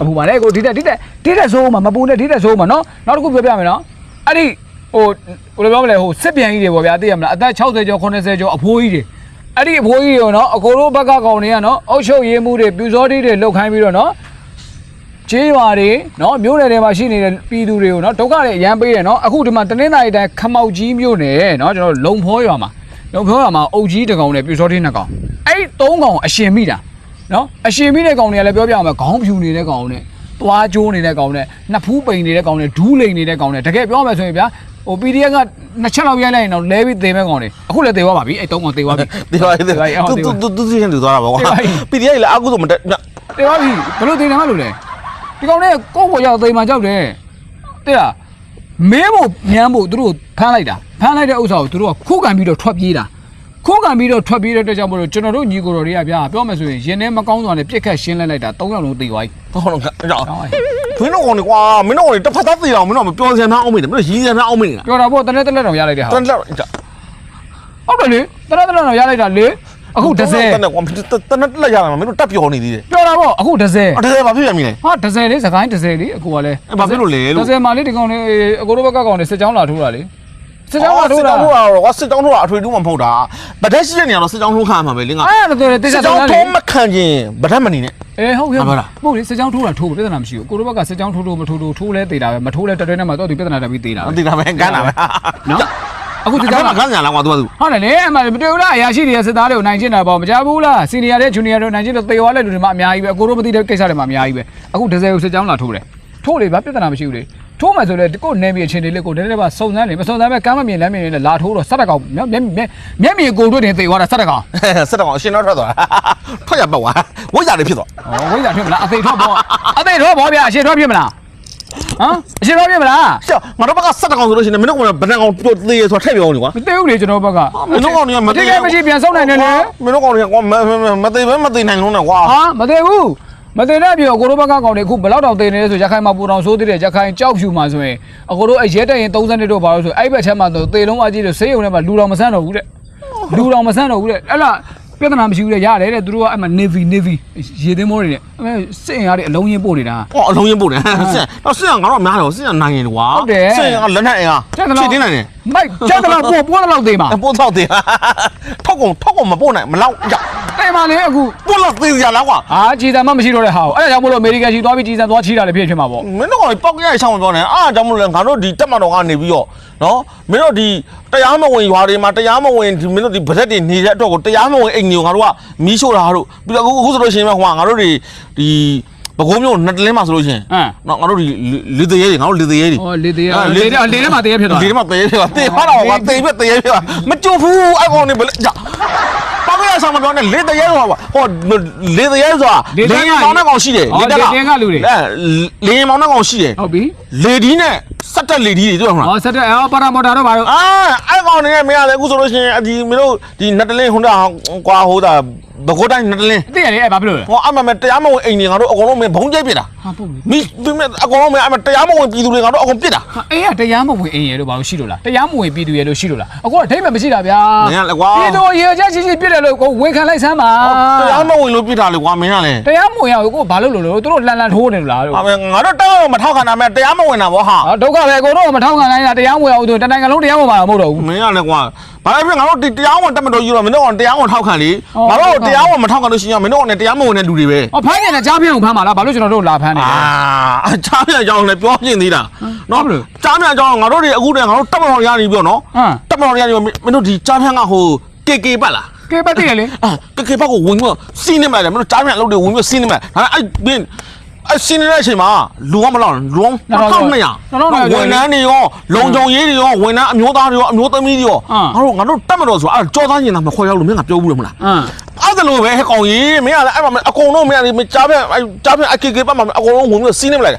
အခုပါလေကိုဒီတက်ဒီတက်ဒီတက်ဆိုးမှာမပူနဲ့ဒီတက်ဆိုးမှာเนาะနောက်တစ်ခုပြောပြမယ်เนาะအဲ့ဒီ ဟိုဘယ်လိုပြောမလဲဟိုစစ်ပြန်ကြီးတွေပေါ့ဗျာသိရမလားအသက်60ကျော်80ကျော်အဖိုးကြီးတွေအဲ့ဒီအဖိုးကြီးတွေနော်အကိုတို့ဘက်ကကောင်တွေကနော်အုတ်ချုပ်ရေးမှုတွေပြူစောတိတွေလှုပ်ခိုင်းပြီးတော့နော်ကျေးရွာတွေနော်မြို့နယ်တွေမှာရှိနေတဲ့ပြည်သူတွေကိုနော်ဒုက္ခတွေအရန်ပေးတယ်နော်အခုဒီမှာတနင်္လာရီတိုင်းခမောက်ကြီးမြို့နယ်နော်ကျွန်တော်လုံဖောရွာမှာလုံဖောရွာမှာအုတ်ကြီးတစ်ကောင်နဲ့ပြူစောတိနှစ်ကောင်အဲ့သုံးကောင်အရှင်မိတာနော်အရှင်မိတဲ့ကောင်တွေကလည်းပြောပြအောင်ခေါင်းဖြူနေတဲ့ကောင်နဲ့သွားကျိုးနေတဲ့ကောင်နဲ့နှစ်ဖူးပိန်နေတဲ့ကောင်နဲ့ဒူးလိန်နေတဲ့ကောင်နဲ့တကယ်ပြောမှဆိုရင်ဗျာ ဟို PDF ကနှစ်ချက်လောက်ရိုက်လိုက်ရင်တော့လဲပြီးသေမဲ့ကောင်တွေအခုလည်းသေသွားပါပြီအဲ့သုံးကောင်သေသွားပြီဒီပါဒီပါတူတူတူတူစီရင်တူသွားတာပေါ့ကွာပီဒီအေးလည်းအကူဆိုမတက်တေပါပြီဘလို့တင်တယ်မလို့လဲဒီကောင်လေးကိုယ့်ကိုရောက်သိမ်းမှကြောက်တယ်တဲ့လားမဲဖို့မြန်းဖို့သူတို့ဖမ်းလိုက်တာဖမ်းလိုက်တဲ့ဥစ္စာကိုသူတို့ကခိုးကန်ပြီးတော့ထွက်ပြေးတာခိုးကန်ပြီးတော့ထွက်ပြေးတဲ့အတွက်ကြောင့်မလို့ကျွန်တော်တို့ညီကိုတော်တွေကဗျာပြောမှဆိုရင်ရင်ထဲမကောင်းစွာနဲ့ပြစ်ခတ်ရှင်းလိုက်လိုက်တာ၃ယောက်လုံးသေသွားပြီဟုတ်တော့ကြောက်ကောင်းပါ မင်းတို့ကောင်းနေကွာမင်းတို့ကောင်းနေတစ်ဖက်သားသိအောင်မင်းတို့မပြောစရာမအောင်မင်းတို့မင်းတို့ရည်စရာမအောင်မင်းကပြောတာပေါ့တနေ့တနေ့တော့ရလိုက်တဲ့ဟာတန်လောက်ကြောက်ဟုတ်တယ်လေတနေ့တနေ့တော့ရလိုက်တာလေအခုတစ်ဆယ်တန်ကွာတန်တက်လက်ရမှာမင်းတို့တက်ပြောနေသေးတယ်ပြောတာပေါ့အခုတစ်ဆယ်အဲ့ဒါဘာဖြစ်ပြန်ပြီလဲဟာတစ်ဆယ်လေးစကိုင်းတစ်ဆယ်လေးအကိုကလည်းအဲ့ဘာဖြစ်လို့လဲလို့တစ်ဆယ်မှလေးဒီကောင်လေးအကိုတို့ဘက်ကကောင်လေးစစ်ကြောင်းလာထိုးတာလေ စစ်ကြောင်းလာထိုးတာစစ်ကြောင်းထိုးတာတော့စစ်ကြောင်းထိုးတာအထွေထူးမှမဟုတ်တာဗဒက်ရှိတဲ့နေရာတော့စစ်ကြောင်းထိုးခံမှာပဲလင်းကအဲ့ဒါတော့တေစစ်ချာကြောတော့င်းလေထိုးမခံခြင်းဗဒက်မနေနဲ့အေးဟုတ်ကဲ့ဟုတ်ပါလားဟုတ်လေစစ်ကြောင်းထိုးတာထိုးပြဿနာမရှိဘူးကိုတို့ဘက်ကစစ်ကြောင်းထိုးလို့မထိုးလို့ထိုးလဲသေးတာပဲမထိုးလဲတက်တွဲနဲ့မှတော့ဒီပြဿနာတက်ပြီးသေးတာပဲသိတာပဲကန်းတာပဲနော်အခုစစ်ကကြောင်းန်းလာကန်းညာလားကွာသူကသူဟုတ်တယ်လေအမှမတွေ့ဘူးလားအရာရှိတွေကစစ်သားတွေကိုနိုင်ကျင်တာပေါ့မကြဘူးလားစီနီယာတွေဂျူနီယာတွေနိုင်ကျင်လို့သေသွားတဲ့လူတွေမှအများကြီးပဲအကိုတို့မသိတဲ့ကိစ္စတွေမှအများကြီးပဲအခုဒဇယ်ကိုစစ်ကြောင်းလာထိုးတယ်ထိုးလေဘာပြဿနာမရှိဘူးလေ ထိုးမှဆိုလေကိုယ်နေမြေအချင်းတွေလေကိုနည်းနည်းပါစုံစမ်းလေမစုံစမ်းပဲကမ်းမမြင်လမ်းမြင်လေလာထိုးတော့စက်တကောင်မျက်မျက်မျက်မျက်မြင်ကိုတို့တင်သေသွားတာစက်တကောင်စက်တော့အရှင်တော့ထွက်သွားထွက်ရပတ်သွားဝိဇ္ဇာတွေဖြစ်သွားဩဝိဇ္ဇာထွက်မလားအသိထွက်ပေါ့အသိထွက်ပေါ့ဗျာအရှင်ထွက်ဖြစ်မလားဟမ်အရှင်ထွက်ဖြစ်မလားရှေ့ငါတို့ဘက်ကစက်တောင်ဆိုလို့ရှိရင်မင်းတို့ကဘယ်နှကောင်ပြတ်သေးရဆိုထည့်ပြောနေကွာမသိဘူးလေကျွန်တော်ဘက်ကမင်းတို့ကောင်တွေကမတိကျမရှိပြန်ဆုံးနိုင်တယ်လေမင်းတို့ကောင်တွေကကွာမသေးပဲမသေးနိုင်လုံးနဲ့ကွာဟာမသိဘူး မသိတဲ့ပြောကိုတို့ဘက်ကကောင်တွေအခုဘယ်လောက်တောင်သိနေလဲဆိုရခိုင်မှာပူတောင်ဆိုးသေးတယ်ရခိုင်ကြောက်ဖြူမှာဆိုရင်အကိုတို့အရဲတက်ရင်30နှစ်တော့ပါလို့ဆိုအဲ့ဘက်ချက်မှာတော့သေလုံးအကြီးတွေဆေးရုံထဲမှာလူတော်မဆန်းတော့ဘူးတဲ့လူတော်မဆန်းတော့ဘူးတဲ့အဲ့လားပြဿနာမရှိဘူးလေရတယ်တဲ့သူတို့ကအဲ့မှာ navy navy ရေသင်းမောတွေနဲ့အဲ့စစ်ရင်ရတဲ့အလုံးရင်းပို့နေတာအော်အလုံးရင်းပို့တယ်ဆင်တော့ဆင်ကငါတို့များတယ်ဆင်ကနိုင်ရင်ကွာဆင်ကလက်နဲ့အင်အားချင်းတင်းနိုင်တယ်မိုက်ချက်တော့ပို့ပို့တော့သေးမှာပို့တော့တယ်ထောက်ကုန်ထောက်ကုန်မပို့နိုင်မလောက်ရ တဲ့မှာလေအခုပို့တော့သေးကြလားကွာဟာကြည်စံမှမရှိတော့တဲ့ဟာကိုအဲ့ဒါကြောင့်မလို့အမေရိကန်ရှိသွားပြီးကြည်စံသွားချီတာလည်းဖြစ်ဖြစ်မှာပေါ့မင်းတို့ကောင်ပောက်ရရဆောင်ပြောနေအားကြောင့်မလို့ငါတို့ဒီတက်မတော်ကနေပြီးတော့နော်မင်းတို့ဒီတရားမဝင်ရွာတွေမှာတရားမဝင်ဒီမင်းတို့ဒီဗရက်တွေနေတဲ့အတွက်ကိုတရားမဝင်အိမ်တွေကိုငါတို့ကမီးရှို့တာတို့ပြီးတော့အခုဆိုလို့ရှိရင်ဟိုငါတို့တွေဒီဘကုံးမျိုးနှစ်တလင်းမှာဆိုလို့ရှိရင်ဟမ်နော်ငါတို့ဒီလေတရေတွေငါတို့လေတရေတွေဟောလေသေးရလေသေးလေထဲမှာသေးရဖြစ်သွားလေထဲမှာတရေဖြစ်သွားတေဖာတော့ကွာတေပြတရေဖြစ်သွားမကြွဘူးအဲ့ကောင်နေဘယ်ကြပေါ က်ရဆောင်မပြောနဲ့လေတရေဆိုတာဟောလေတရေဆိုတာလေမောင်းတဲ့ကောင်ရှိတယ်လေတက်ကလေမောင်းတဲ့ကောင်ရှိတယ်ဟုတ်ပြီလေဒီနဲ့စက်တက်လေဒီတွေတွေ့မှာဟောဆက်တဲ့အော်ပါရာမော်တာတော့ဘာလို့အာအဲ့ကောင်နေမရလေအခုဆိုလို့ရှိရင်ဒီမင်းတို့ဒီနတ်တလင်းဟွန်းတာကွာဟိုတာဘကိုတိုင်းနတ်တလင်းသိရတယ်အဲ့ဘာဖြစ်လို့လဲဟောအမမတရားမဝင်အိမ်တွေငါတို့အကုန်လုံးမင်းဘုံကျိတ်ပြစ်တာဟာပုတ်လေမိသူမအကုန်လုံးမင်းအမတရားမဝင်ပြည်သူတွေငါတို့အကုန်ပြစ်တာဟာအေးကတရားမဝင်အင်းရလို့ဘာလို့ရှိလို့လားတရားမဝင်ပြည်သူရလို့ရှိလို့လားအခုကဒိတ်မမရှိတာဗျာမင်းကလည်းကွာပြည်သူရေချက်ရှိရှိပြစ်တယ်လို့ကိုဝန်ခံလိုက်စမ်းပါတရားမဝင်လို့ပြစ်တာလေကွာမင်းကလည်းတရားမဝင်ရဘူးကိုဘာလို့လို့လို့သူတို့လန်လန်ထိုးနေလို့လားလို့ဟာမင်းငါတို့တောင်းမထောက်ခံတာမဲ့တရားမဝင်တာဗောဟာဟာဒုက္ခပဲကိုတို့မထောက်ခံနိုင်တာတရားမဝင်အောင်သူတနိုင်ငံလုံးတရားမဝင်မှာမဟုတ်တော့ဘူးမင်းကလည်းကွာဘာလဲဖြစ်ငါတို့ဒီတရားဝင်တက်မတော်ယူတော့မင်းတို့ကတရားဝင်ထောက်ခံလေအော်ငါတို့တရားဝင်မထောက်ခံလို့ရှိရင်မင်းတို့ကလည်းတရားမဝင်တဲ့လူတွေပဲဟောဖိုင်းနေတဲ့ကြားပြင်းကိုဖမ်းပါလားဘာလို့ကျွန်တော်တို့လာဖမ်းနေလဲအာချားပြကြောင်းလည်းပြောပြင်းသေးတာနော်ဟုတ်လို့ချားပြကြောင်းငါတို့တွေအခုတည်းငါတို့တက်မတော်ရနေပြီနော်ဟမ်တက်မတော်ရနေပြီမင်းတို့ဒီချားပြကဟိုကေကေပတ်လားကဲပတ်တည်ရလေအာကေကေပတ်ကိုဝင်ပြီးစီးနေမှတယ်မင်းတို့ချားပြအလုပ်တွေဝင်ပြီးစီးနေမှဒါအဲ့ဘင်း အဲ့စီးနေတဲ့အချိန်မှာလူကမလောက်လူက1200ဝန်ထမ်းတွေရောလုံခြုံရေးတွေရောဝန်ထမ်းအမျိုးသားတွေရောအမျိုးသမီးတွေရောငါတို့ငါတို့တက်မတော်ဆိုအဲ့ကြောသားညင်တာမခေါ်ရောက်လို့မင်းကပြောဘူးလို့မလားဟမ်အဲ့ဒါလိုပဲဟဲ့ကောင်ကြီးမင်းကလည်းအဲ့မှာအကုန်လုံးမင်းကလေကြားပြအဲ့ကြားပြအကေကေပတ်မှာအကုန်လုံးဝင်ပြီးစီးနေမလိုက်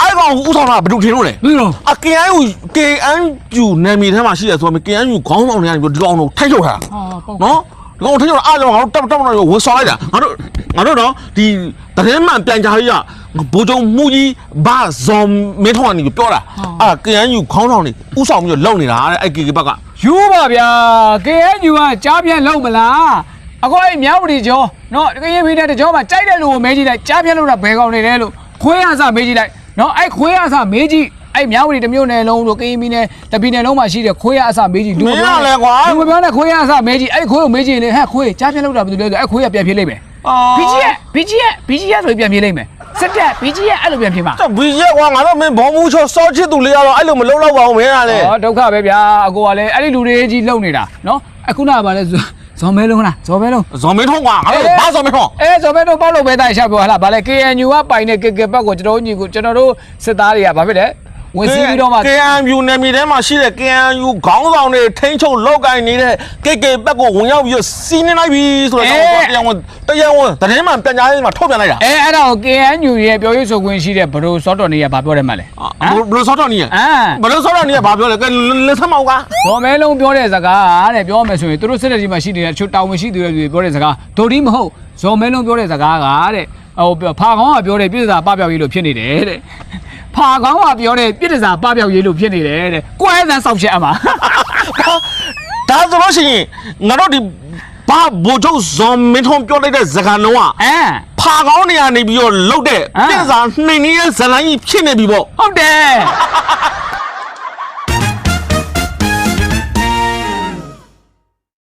အဲ့ကောင်ဥဆောင်တာဘယ်သူထင်လို့လဲပြီးတော့အ KNU KNU နာမည်ထဲမှာရှိတယ်ဆိုတော့ KNU ခေါင်းဆောင်တွေကနေပြီးဒီကောင်တို့ထိုက်ချုပ်ထားတာဟာပေါ့နော်ဒီကောင်ထိုက်ချုပ်တာအားကြောင့်ငါတို့တက်တက်တော့ဝင်ဆော်လိုက်တာငါတို့ငါတို့တော့ဒီသတင်းမှန်ပြန်ကြားရ ဘိုးချုံမှုကြီးဘာဇွန်မင်းထောင်းကနေပြောတာအာ KNU ခေါင်းဆောင်တွေဥဆောင်ပြီးတော့လုံနေတာတဲ့အဲ့ KK ဘက်ကယူပါဗျာ KNU ကကြားပြန်လုံးမလားအခုအဲ့မြောက်ပရီကျော်နော်ကရင်ပြည်တဲ့တကျော်မှာကြိုက်တဲ့လူကိုမဲကြည့်လိုက်ကြားပြန်လို့တာဘယ်ကောင်နေလဲလို့ခွေးရစမဲကြည့်လိုက်နော်အဲ့ခွေးရစမဲကြည့်အဲ့မြောက်ပရီတစ်မျိုးနယ်လုံးလို့ကရင်ပြည်နယ်တပြည်နယ်လုံးမှာရှိတဲ့ခွေးရအစမဲကြည့်လူမပြောနဲ့လူမပြောနဲ့ခွေးရအစမဲကြည့်အဲ့ခွေးကိုမဲကြည့်လေဟဲ့ခွေးကြားပြန်လို့တာဘယ်လိုလဲဆိုအဲ့ခွေးကပြန်ပြေးလိုက်မယ် BG ရဲ့ BG ရဲ့ BG ရဲ့ဆိုပြန်ပြေးလိုက်မယ် စစ်တက် BG ရဲ့အဲ့လိုပြန်ပြေးမှာဘီရက်ကွာငါတို့မင်းဘောမှုချောစောချစ်သူလေးကတော့အဲ့လိုမလုံးတော့ပါဘူးမင်းကလည်းဩဒုက္ခပဲဗျာအကိုကလည်းအဲ့ဒီလူတွေကြီးလုံနေတာနော်အခုနကပါလဲဇော်မဲလုံးလားဇော်မဲလုံး ဇော်မင်းထုံးကွာငါတို့ဘာဇော်မင်းထုံးအဲဇော်မဲလုံးပေါက်လို့ပဲတိုင်းရှောက်ပြောဟလားဗာလဲ KNU ကပိုင်တဲ့ KK ဘက်ကိုကျွန်တော်တို့ညီကိုကျွန်တော်တို့စစ်သားတွေကဘာဖြစ်လဲ ဝင်စီးပြီးတော့မှ KNU နယ်မြေထဲမှာရှိတဲ့ KNU ခေါင်းဆောင်တွေထိန်းချုပ်လောက်ကင်နေတဲ့ KK ဘက်ကိုဝင်ရောက်ပြီးတော့စီးနေလိုက်ပြီဆိုတော့တရားဝင်တရားဝင်သတင်းမှန်ပြန်ကြားရေးမှာထုတ်ပြန်လိုက်တာအဲအဲ့ဒါကို KNU ရဲ့ပြောရေးဆိုခွင့်ရှိတဲ့ဘရိုစောတော်နေရဘာပြောတယ်မှလဲဘယ်လိုဆော့တော့နေရအာဘယ်လိုဆော့တော့နေရဘာပြောလဲကလက်ဆက်မောက်ကဇော်မဲလုံးပြောတဲ့စကားတဲ့ပြောမယ်ဆိုရင်သူတို့စစ်တပ်ကြီးမှာရှိနေတဲ့ချို့တာဝန်ရှိသူတွေပြောတဲ့စကားဒိုဒီမဟုတ်ဇော်မဲလုံးပြောတဲ့စကားကတဲ့ဟိုဖာကောင်းကပြောတဲ့ပြည့်စာပပျောက်ရေးလို့ဖြစ်နေတယ်တဲ့ ဖာကောင်းကပြောတဲ့ပြည့်စာပပျောက်ရေးလို့ဖြစ်နေတယ်တဲ့ကွဲသန်းဆောက်ချက်အမှာဒါဆိုလို့ရှိရင်ငါတို့ဒီဘာဘိုလ်ချုပ်ဇော်မင်းထုံးပြောလိုက်တဲ့ဇကာလုံးကအဲဖာကောင်းနေရနေပြီးတော့လှုပ်တဲ့ဟမ်ပြစ်စာနှိမ်နေတဲ့ဇလိုင်းကြီးဖြစ်နေပြီပေါ့ဟုတ်တယ်